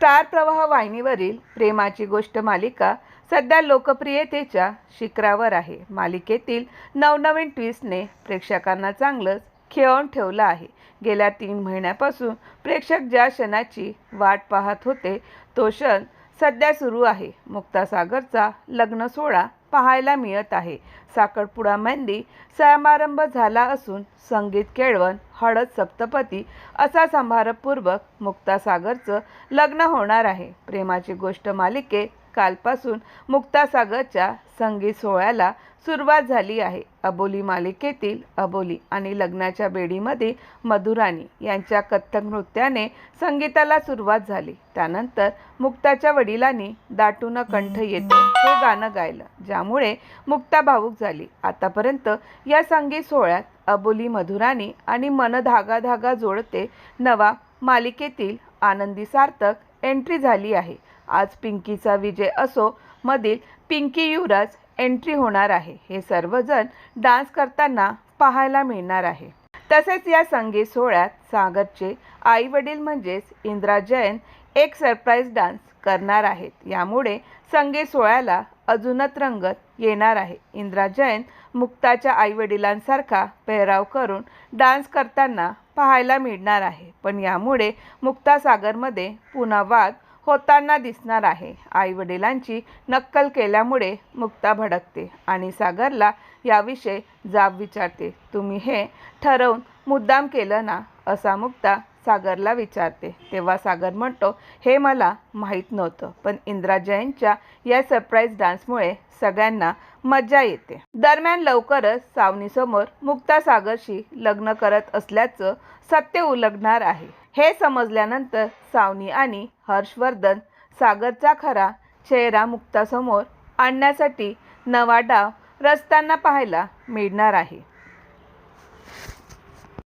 Star प्रवाह वाहिनीवरील प्रेमाची गोष्ट मालिका सध्या लोकप्रियतेच्या शिखरावर आहे. मालिकेतील नवनवीन ट्विस्टने प्रेक्षकांना चांगलंच खेळून ठेवलं आहे. गेल्या तीन महिन्यापासून प्रेक्षक ज्या क्षणाची वाट पाहत होते तो क्षण सध्या सुरू आहे. मुक्तासागरचा लग्न सोहळा पाहायला मिळत आहे. साखरपुडा मेहंदी समारंभ झाला असून संगीत केळवण हळद सप्तपती असा समारंभपूर्वक मुक्तासागरचं लग्न होणार आहे. प्रेमाची गोष्ट मालिके कालपासून मुक्तासागरच्या संगीत सोहळ्याला सुरुवात झाली आहे. अबोली मालिकेतील अबोली आणि लग्नाच्या बेडीमध्ये मधुराणी यांच्या कथ्थक नृत्याने संगीताला सुरुवात झाली. त्यानंतर मुक्ताच्या वडिलांनी दाटून कंठ येतो हे गाणं गायलं ज्यामुळे मुक्ता भावूक झाली. आतापर्यंत या संगीत सोहळ्यात अबोली मधुराणी आणि मन धागा धागा जोडते नवा मालिकेतील आनंदी सार्थक एंट्री झाली आहे. आज पिंकीचा विजय असो मधील पिंकी युवराज एंट्री होणार आहे. हे सर्वजण डान्स करताना पाहायला मिळणार आहे. तसेच या संगीत सोहळ्यात सागरचे आई वडील म्हणजेच इंद्रा जैन एक सरप्राईज डान्स करणार आहेत. यामुळे संगीत सोहळ्याला अजूनच रंगत येणार आहे. इंद्रा जैन मुक्ताच्या आईवडिलांसारखा पेहराव करून डान्स करताना पाहायला मिळणार आहे. पण यामुळे मुक्ता सागरमध्ये पुन्हा वाद होताना दिसणार आहे. आईवडिलांची नक्कल केल्यामुळे मुक्ता भडकते आणि सागरला याविषयी जाब विचारते. तुम्ही हे ठरवून मुद्दाम केलं ना असा मुक्ता सागरला विचारते. तेव्हा सागर म्हणतो हे मला माहीत नव्हतं पण इंदिरा जैनच्या या सरप्राईज डान्समुळे सगळ्यांना मज्जा येते. दरम्यान लवकरच सावनीसमोर मुक्ता सागरशी लग्न करत असल्याचं सत्य उलगणार आहे. हे समजल्यानंतर सावनी आणि हर्षवर्धन सागरचा खरा चेहरा मुक्तासमोर आणण्यासाठी नवा डाव रचताना पाहायला मिळणार आहे.